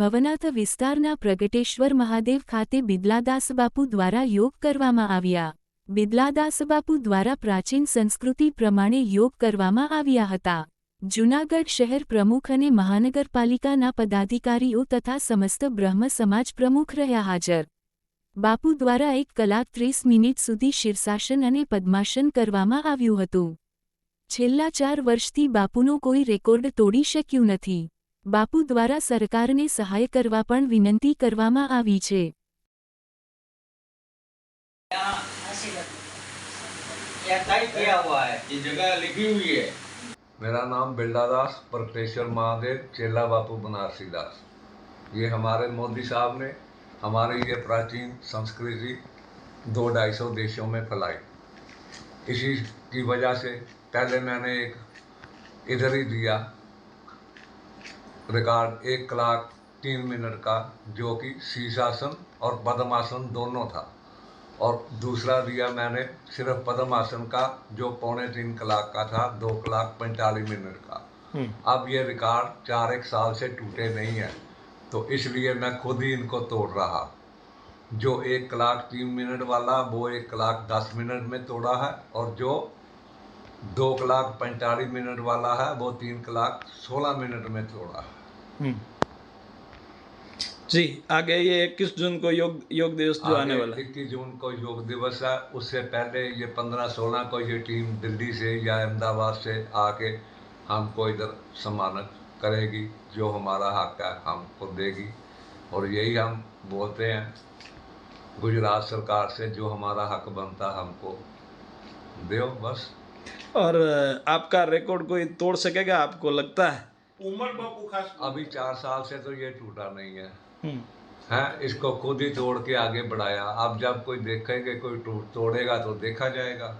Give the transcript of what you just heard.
ભવનાથ વિસ્તારના પ્રગટેશ્વર મહાદેવ ખાતે બિદલાદાસબાપુ દ્વારા યોગ કરવામાં આવ્યા. બિદલાદાસબાપુ દ્વારા પ્રાચીન સંસ્કૃતિ પ્રમાણે યોગ કરવામાં આવ્યા હતા. જૂનાગઢ શહેર પ્રમુખ અને મહાનગરપાલિકાના પદાધિકારીઓ તથા સમસ્ત બ્રહ્મ સમાજ પ્રમુખ રહ્યા હાજર. બાપુ દ્વારા એક કલાક ત્રીસ મિનિટ સુધી શીર્ષાસન અને પદ્માસન કરવામાં આવ્યું હતું. છેલ્લા ચાર વર્ષથી બાપુનો કોઈ રેકોર્ડ તોડી શક્યું નથી. બાપુ દ્વારા સરકારને સહાય કરવા પણ વિનંતી કરવામાં આવી છે क्या तय किया हुआ है ये जगह लिखी हुई है मेरा नाम बिल्डादास परकेश्वर महादेव चेला बापू बनारसी दास ये हमारे मोदी साहब ने हमारी ये प्राचीन संस्कृति दो ढाई सौ देशों में फैलाई इसी की वजह से पहले मैंने एक इधर ही दिया रिकॉर्ड एक लाख तीन मिनट का जो कि शीर्षासन और पद्मासन दोनों था। और दूसरा दिया मैंने सिर्फ़ पद्मासन का जो पौने तीन कलाक का था दो कलाक पैंतालीस मिनट का। अब ये रिकॉर्ड चार एक साल से टूटे नहीं है तो इसलिए मैं खुद ही इनको तोड़ रहा। जो एक कलाक तीन मिनट वाला वो एक कलाक दस मिनट में तोड़ा है और जो दो कलाक पैंतालीस मिनट वाला है वो तीन कलाक सोलह मिनट में है। हम्म। जी आगे ये इक्कीस जून को योग योग दिवस जो आने वाला है। इक्कीस जून को योग दिवस है उससे पहले ये पंद्रह सोलह को ये टीम दिल्ली से या अहमदाबाद से आके हमको इधर सम्मानित करेगी जो हमारा हक है हमको देगी। और यही हम बोलते हैं गुजरात सरकार से जो हमारा हक बनता हमको दो बस। और आपका रिकॉर्ड कोई तोड़ सकेगा आपको लगता है? उमर बापू खास अभी चार साल से तो ये टूटा नहीं है। हम्म, हैं? इसको खुद ही तोड़ के आगे बढ़ाया। अब जब कोई देखेंगे कोई तोड़ेगा तो देखा जाएगा।